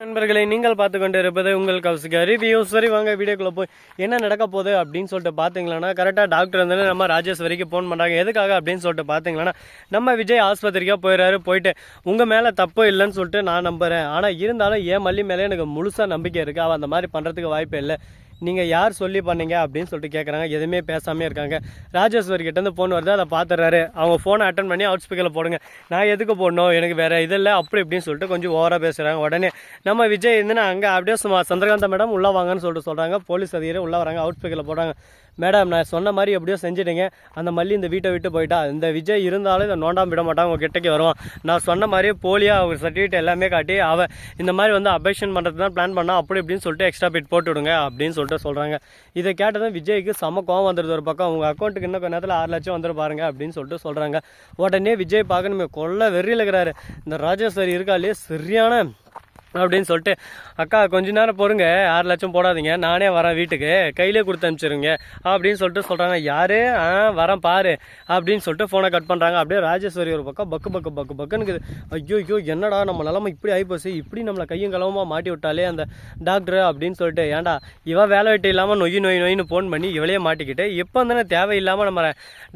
நண்பர்களை நீங்கள் பார்த்து கொண்டு இருப்பது உங்கள் கௌசிகா ரிவ்யூ சரி வாங்க வீடியோக்குள்ளே போய் என்ன நடக்க போகுது அப்படின்னு சொல்லிட்டு பார்த்தீங்களன்னா கரெக்டாக டாக்டர் வந்து நம்ம ராஜேஸ்வரிக்கு ஃபோன் பண்ணுறாங்க எதுக்காக அப்படின்னு சொல்லிட்டு பார்த்தீங்களன்னா நம்ம விஜய் ஆஸ்பத்திரிக்காக போயிடுறாரு போயிட்டு உங்கள் மேலே தப்பு இல்லைன்னு சொல்லிட்டு நான் நம்புகிறேன் ஆனால் இருந்தாலும் என் மல்லி மேலே எனக்கு முழுசாக நம்பிக்கை இருக்குது அவள் அந்த மாதிரி பண்ணுறதுக்கு வாய்ப்பே இல்லை. நீங்கள் யார் சொல்லி பண்ணீங்க அப்படின்னு சொல்லிட்டு கேட்குறாங்க எதுவுமே பேசாமே இருக்காங்க. ராஜேஸ்வரி கிட்டேருந்து ஃபோன் வருது. அதை பார்த்துறாரு அவங்க ஃபோனை அட்டன் பண்ணி அவுட் ஸ்பீக்கரில் போடுங்க. நான் எதுக்கு போடணும்? எனக்கு வேறு இது இல்லை. அப்படி இப்படின்னு சொல்லிட்டு கொஞ்சம் ஓவராக பேசுகிறாங்க உடனே நம்ம விஜய் இருந்து அங்கே அப்படியே சும்மா சந்திரகாந்த மேடம் உள்ளே வாங்கன்னு சொல்லிட்டு சொல்கிறாங்க போலீஸ் அதிகாரி உள்ளே வராங்க. அவுட் ஸ்பீக்கரில் போடுறாங்க. மேடம் நான் சொன்ன மாதிரி எப்படியோ செஞ்சுட்டீங்க. அந்த மல்லி இந்த வீட்டை விட்டு போயிட்டா. இந்த விஜய் இருந்தாலும் இதை நோண்டாம விட மாட்டான். உங்கள் கிட்டக்கு வருவான். நான் சொன்ன மாதிரியே போலியாக அவங்க சர்டிஃபிகேட் எல்லாமே காட்டி அவன் இந்த மாதிரி வந்து அபேஷன் பண்ணுறது தான் பிளான் பண்ணால் அப்படி இப்படின்னு சொல்லிட்டு எக்ஸ்ட்ரா பிட் போட்டு விடுங்க அப்படின்னு சொல்லிட்டு சொல்கிறாங்க இதை கேட்டதும் விஜய்க்கு செம கோவம் வந்துடுது ஒரு பக்கம் உங்கள் அக்கௌண்ட்டுக்கு இன்னும் கொஞ்ச நேரத்தில் ஆறு லட்சம் வந்துரு பாருங்க அப்படின்னு சொல்லிட்டு சொல்கிறாங்க உடனே விஜய் பார்க்கணுமே கொள்ள வெறியில் இருக்கிறாரு. இந்த ராஜேஸ்வரி இருக்காலே சரியான அப்படின்னு சொல்லிட்டு அக்கா கொஞ்ச நேரம் பொறுங்க ஆறு லட்சம் போடாதீங்க. நானே வரேன் வீட்டுக்கு. கையிலே கொடுத்து அனுப்பிச்சிருங்க. அப்படின்னு சொல்லிட்டு சொல்கிறாங்க யாரு? ஆ வரேன் பாரு. அப்படின்னு சொல்லிட்டு ஃபோனை கட் பண்ணுறாங்க அப்படியே ராஜேஸ்வரி ஒரு பக்கம் பக்கு பக்கு பக்கு பக்குன்னு ஐயோ ஐயோ என்னடா நம்ம நிலமை இப்படி ஆகிப்போச்சு இப்படி நம்மளை கையும் களவுமா மாட்டி விட்டாலே அந்த டாக்டர் அப்படின்னு சொல்லிட்டு ஏன்டா இவன் வேலை வெட்டி இல்லாமல் நொய் நொய் நொயின்னு ஃபோன் பண்ணி இவளையே மாட்டிக்கிட்டு இப்போ தானே தேவையில்லாமல் நம்ம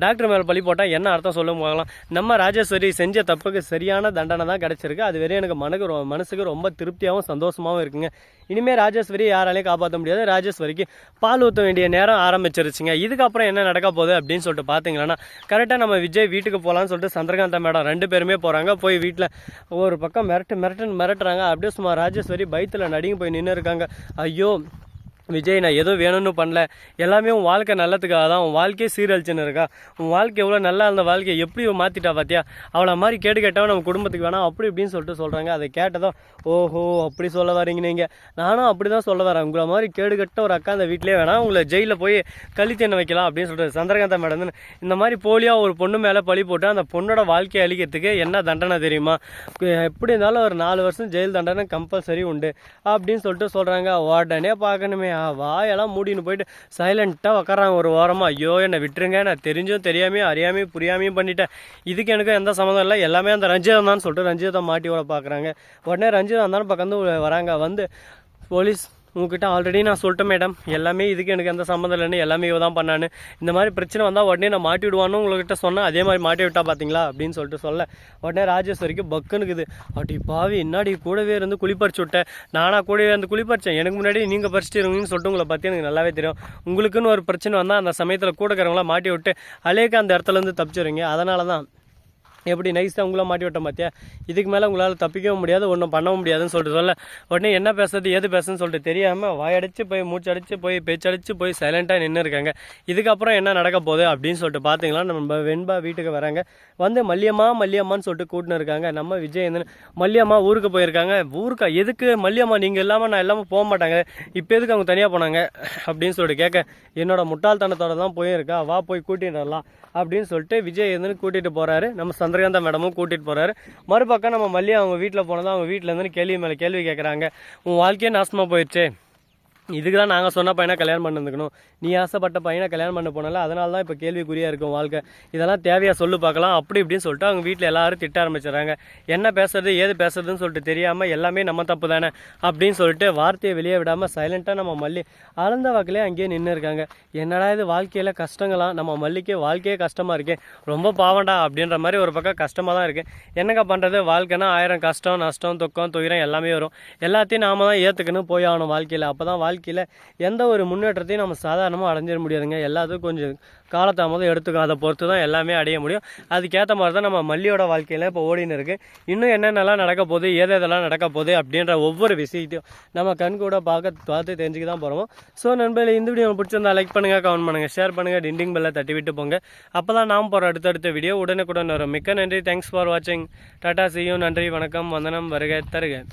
டாக்டர் மேலே பழி போட்டால் என்ன அர்த்தம் சொல்ல போகலாம்? நம்ம ராஜேஸ்வரி செஞ்ச தப்புக்கு சரியான தண்டனை தான் கிடச்சிருக்கு. அது வரையும் எனக்கு மனக்கு மனசுக்கு ரொம்ப திருப்தியாகவும் சந்தோஷமாகவும் இருக்குங்க. இனிமேல் ராஜேஸ்வரி யாராலையும் காப்பாற்ற முடியாது. ராஜேஸ்வரிக்கு பால் ஊற்ற வேண்டிய நேரம் ஆரம்பிச்சிருச்சுங்க. இதுக்கப்புறம் என்ன நடக்க போகுது அப்படின்னு சொல்லிட்டு பார்த்தீங்கன்னா கரெக்டாக நம்ம விஜய் வீட்டுக்கு போகலான்னு சொல்லிட்டு சந்திரகாந்தா மேடம் ரெண்டு பேருமே போகிறாங்க போய் வீட்டில் ஒரு பக்கம் மிரட்டு மிரட்டுன்னு மிரட்டுறாங்க. அப்படியே சும்மா ராஜேஸ்வரி பயத்தில் நடுங்கி போய் நின்று இருக்காங்க ஐயோ விஜய் நான் எதுவும் வேணும்னு பண்ணல. எல்லாமே உன் வாழ்க்கை நல்லதுக்காக தான். உன் வாழ்க்கையே சீரழிச்சுன்னு இருக்கா? உன் வாழ்க்கை எவ்வளோ நல்லா இருந்த வாழ்க்கையை எப்படி மாற்றிட்டா பார்த்தியா அவளை மாதிரி கேட்டு கேட்டவன் நம்ம குடும்பத்துக்கு வேணாம். அப்படி இப்படின்னு சொல்லிட்டு சொல்கிறாங்க அதை கேட்டதும் ஓஹோ அப்படி சொல்ல வரீங்க நீங்கள் நானும் அப்படி தான் சொல்ல வரேன். உங்களை மாதிரி கேடு கட்ட ஒரு அக்கா அந்த வீட்டிலே வேணாம் உங்களை ஜெயிலில் போய் கழித்தெண்ண வைக்கலாம் அப்படின்னு சொல்கிறார் சந்திரகாந்தா மேடம். இந்த மாதிரி போலியாக ஒரு பொண்ணு மேலே பழி போட்டு அந்த பொண்ணோட வாழ்க்கையை அழிக்கிறதுக்கு என்ன தண்டனை தெரியுமா? எப்படி இருந்தாலும் ஒரு நாலு வருஷம் ஜெயில் தண்டனை கம்பல்சரி உண்டு. அப்படின்னு சொல்லிட்டு சொல்கிறாங்க உடனே பார்க்கணுமே. ஆ, வாயெல்லாம் மூடின்னு போயிட்டு சைலண்ட்டாக உக்காராங்க ஒரு ஓரமாக ஐயோ என்னை விட்டுருங்க. நான் தெரிஞ்சும் தெரியாமையும் அறியாமையும் புரியாமையும் பண்ணிட்டேன். இதுக்கு எனக்கு எந்த சம்மந்தம் இல்லை. எல்லாமே அந்த ரஞ்சிதம் தான் சொல்லிட்டு ரஞ்சிதத்தை மாட்டி விட பார்க்குறாங்க உடனே ரஞ்சிதம் இருந்தாலும் பக்கம் வந்து வராங்க. வந்து போலீஸ் உங்ககிட்ட ஆல்ரெடி நான் சொல்லிட்டேன் மேடம் எல்லாமே இதுக்கு எனக்கு எந்த சம்மந்தம் இல்லைன்னு எல்லாமே இவ தான் பண்ணான்னு. இந்த மாதிரி பிரச்சனை வந்தால் உடனே நான் மாட்டி விடுவான்னு உங்கள்கிட்ட சொன்னேன். அதே மாதிரி மாட்டி விட்டா பார்த்தீங்களா அப்படின்னு சொல்லிட்டு சொல்ல. உடனே ராஜேஸ்வரிக்கு பக்குனுக்குது அப்படி பாவி என்னாடி கூடவே இருந்து குளிப்பறிச்சு விட்டேன் நானாக கூடவே இருந்து குளிப்பறிச்சேன் எனக்கு முன்னாடி நீங்கள் பறிச்சுட்டு இருங்கன்னு சொல்லிட்டு உங்களை பற்றி எனக்கு நல்லாவே தெரியும். உங்களுக்குன்னு ஒரு பிரச்சனை வந்தால் அந்த சமயத்தில் கூட இருக்கிறவங்களாம் மாட்டி விட்டு அலேக்கு அந்த இடத்துல இருந்து அதனால தான் எப்படி நைஸாக உங்களை மாட்டி விட்டோம் பார்த்தியா இதுக்கு மேலே உங்களால் தப்பிக்கவும் முடியாது ஒன்றும் பண்ணவும் முடியாதுன்னு சொல்லிட்டு சொல்ல. உடனே என்ன பேசுறது ஏது பேசுன்னு சொல்லிட்டு தெரியாமல் வாயடிச்சு போய் மூச்சடிச்சு போய் பேச்சடிச்சு போய் சைலண்ட்டாக நின்று இருக்காங்க. இதுக்கப்புறம் என்ன நடக்க போகுது அப்படின்னு சொல்லிட்டு பார்த்தீங்களா நம்ம வெண்பா வீட்டுக்கு வராங்க. வந்து மல்லியம்மா மல்லியம்மான்னு சொல்லிட்டு கூட்டின்னு இருக்காங்க. நம்ம விஜயந்தன் மல்லியம்மா ஊருக்கு போயிருக்காங்க. ஊருக்கா எதுக்கு மல்லியம்மா நீங்கள் இல்லாமல் நான் இல்லாமல் போக மாட்டாங்க. இப்போ எதுக்கு அவங்க தனியாக போனாங்க? அப்படின்னு சொல்லிட்டு கேட்க என்னோட முட்டாள்தனத்தோட தான் போயிருக்கா. வா போய் கூட்டிட்டு வரலாம் அப்படின்னு சொல்லிட்டு விஜயேந்திரன் கூட்டிகிட்டு போகிறாரு நம்ம சந்திரகாந்தா மேடமும் கூட்டிகிட்டு போகிறாரு மறுபக்கம் நம்ம மல்லி அவங்க வீட்டில் போனதும் அவங்க வீட்டில் இருந்து கேள்வி மேலே கேள்வி கேட்குறாங்க உன் வாழ்க்கையே நாசமாக போயிடுச்சு. இதுக்கு தான் நாங்கள் சொன்ன பையனை கல்யாணம் பண்ணிருந்துக்கணும். நீ ஆசைப்பட்ட பையனை கல்யாணம் பண்ண போனால அதனால தான் இப்போ கேள்விக்குறியாக இருக்கும் வாழ்க்கை. இதெல்லாம் தேவையாக சொல்லு பார்க்கலாம். அப்படி இப்படின்னு சொல்லிட்டு அவங்க வீட்டில் எல்லாரும் திட்ட ஆரம்பிச்சிடுறாங்க. என்ன பேசுறது ஏது பேசுறதுன்னு சொல்லிட்டு தெரியாமல் எல்லாமே நம்ம தப்பு தானே அப்படின்னு சொல்லிட்டு வார்த்தையை வெளியே விடாமல் சைலண்ட்டாக நம்ம மல்லி அளந்த வாக்கிலே அங்கேயே நின்று இருக்காங்க. என்னடா இது வாழ்க்கையில் கஷ்டங்களாம் நம்ம மல்லிக்கே வாழ்க்கையே கஷ்டமாக இருக்கேன் ரொம்ப பாவண்டா அப்படின்ற மாதிரி ஒரு பக்கம் கஷ்டமாக தான் இருக்குது என்னங்க பண்ணுறது வாழ்க்கைனா ஆயிரம் கஷ்டம் நஷ்டம் துக்கம் துயரம் எல்லாமே வரும். எல்லாத்தையும் நாம தான் ஏற்றுக்கணும் போய் ஆகணும் வாழ்க்கையில். அப்போ தான் வாழ்க்கையில் எந்த ஒரு முன்னேற்றத்தையும் நம்ம சாதாரணமாக அடைஞ்சிட முடியாதுங்க. எல்லாத்துக்கும் கொஞ்சம் காலதாமதம் எடுத்துக்கும் அதை பொறுத்து தான் எல்லாமே அடைய முடியும். அதுக்கேற்ற மாதிரி தான் நம்ம மல்லியோட வாழ்க்கையில் இப்போ ஓடின்னு இருக்குது இன்னும் என்னென்னலாம் நடக்க போகுது ஏது எதெல்லாம் நடக்க போகுது அப்படின்ற ஒவ்வொரு விஷயத்தையும் நம்ம கண் கூட பார்க்க பார்த்து தெரிஞ்சுக்க தான் போகிறோம் ஸோ நண்பர்களே இந்த வீடியோ உங்களுக்கு பிடிச்சிருந்தா லைக் பண்ணுங்கள் கமெண்ட் பண்ணுங்கள் ஷேர் பண்ணுங்கள் டிண்டிங் பெல்லை தட்டி விட்டு போங்க. அப்போ தான் நாம் போகிற அடுத்தடுத்த வீடியோ உடனுக்குடன் வரும். மிக்க நன்றி. தேங்க்ஸ் ஃபார் வாட்சிங் டாடா சியூ நன்றி வணக்கம். வந்தனம் வருக தருக.